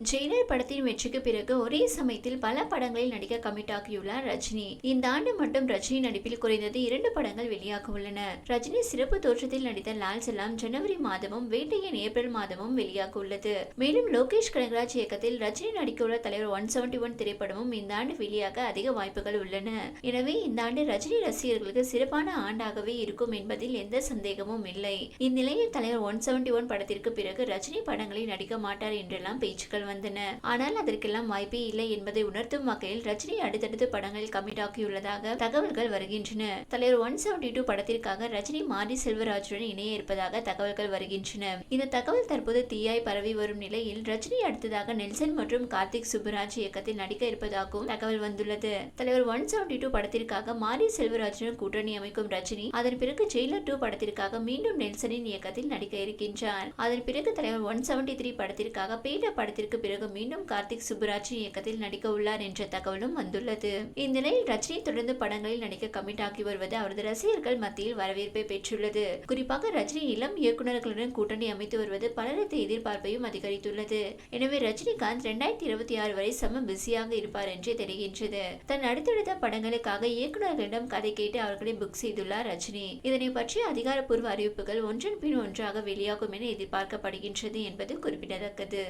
Jailer படத்தின் வெற்றிக்கு பிறகு ஒரே சமயத்தில் பல படங்களில் நடிக்க கமிட் ஆகியுள்ளார் ரஜினி. இந்த ஆண்டு மட்டும் ரஜினி நடிப்பில் குறைந்தது இரண்டு படங்கள் வெளியாக உள்ளன. ரஜினி சிறப்பு தோற்றத்தில் நடித்த லால் சலாம் ஜனவரி மாதமும் வேட்டையன் ஏப்ரல் மாதமும் வெளியாக உள்ளது. மேலும் லோகேஷ் கனகராஜ் இயக்கத்தில் ரஜினி நடிக்கவுள்ள தலைவர் ஒன் செவன்டி ஒன் திரைப்படமும் இந்த ஆண்டு வெளியாக அதிக வாய்ப்புகள் உள்ளன. எனவே இந்த ஆண்டு ரஜினி ரசிகர்களுக்கு சிறப்பான ஆண்டாகவே இருக்கும் என்பதில் எந்த சந்தேகமும் இல்லை. இந்நிலையில் தலைவர் ஒன் செவன்டி ஒன் படத்திற்கு பிறகு ரஜினி படங்களில் நடிக்க மாட்டார் என்றெல்லாம் பேச்சுக்கள் வந்தன. ஆனால் அதற்கெல்லாம் வாய்ப்பே இல்லை என்பதை உணர்த்தும் வகையில் ரஜினி அடுத்தடுத்து படங்களில் கமிட் ஆகியுள்ளதாக தகவல்கள் வருகின்றன. தலைவர் ஒன் செவன்டி டூ படத்திற்காக ரஜினி மாரி செல்வராஜுடன் இணைய இருப்பதாக தகவல்கள் வருகின்றன. இந்த தகவல் தற்போது தீயாய் பரவி வரும் நிலையில் ரஜினி அடுத்ததாக நெல்சன் மற்றும் கார்த்திக் சுப்புராஜ் இயக்கத்தில் நடிக்க இருப்பதாகவும் தகவல் வந்துள்ளது. தலைவர் ஒன் செவன்டி டூ படத்திற்காக மாரி செல்வராஜுடன் கூட்டணி அமைக்கும் ரஜினி அதன் பிறகு ஜெயிலர் டூ படத்திற்காக மீண்டும் நெல்சனின் இயக்கத்தில் நடிக்க இருக்கின்றார். அதன் பிறகு தலைவர் ஒன் செவன்டி த்ரீ படத்திற்காக பேட்ட படத்திற்கு பிறகு மீண்டும் கார்த்திக் சுப்புராஜ் இயக்கத்தில் நடிக்க உள்ளார் என்ற தகவலும் வந்துள்ளது. இந்நிலையில் ரஜினி தொடர்ந்து படங்களில் நடிக்க கமிட் ஆகி வருவது அவரது ரசிகர்கள் மத்தியில் வரவேற்பை பெற்றுள்ளது. குறிப்பாக ரஜினி இளம் இயக்குநர்களுடன் கூட்டணி அமைத்து வருவது பலரது எதிர்பார்ப்பையும் அதிகரித்துள்ளது. எனவே ரஜினிகாந்த் இரண்டாயிரத்தி இருபத்தி ஆறு வரை செம பிஸியாக இருப்பார் என்று தெரிகின்றது. தன் அடுத்தடுத்த படங்களுக்காக இயக்குநர்களிடம் கதை கேட்டு அவர்களை புக் செய்துள்ளார் ரஜினி. இதனை பற்றிய அதிகாரப்பூர்வ அறிவிப்புகள் ஒன்றன் பின் ஒன்றாக வெளியாகும் என எதிர்பார்க்கப்படுகின்றது என்பது குறிப்பிடத்தக்கது.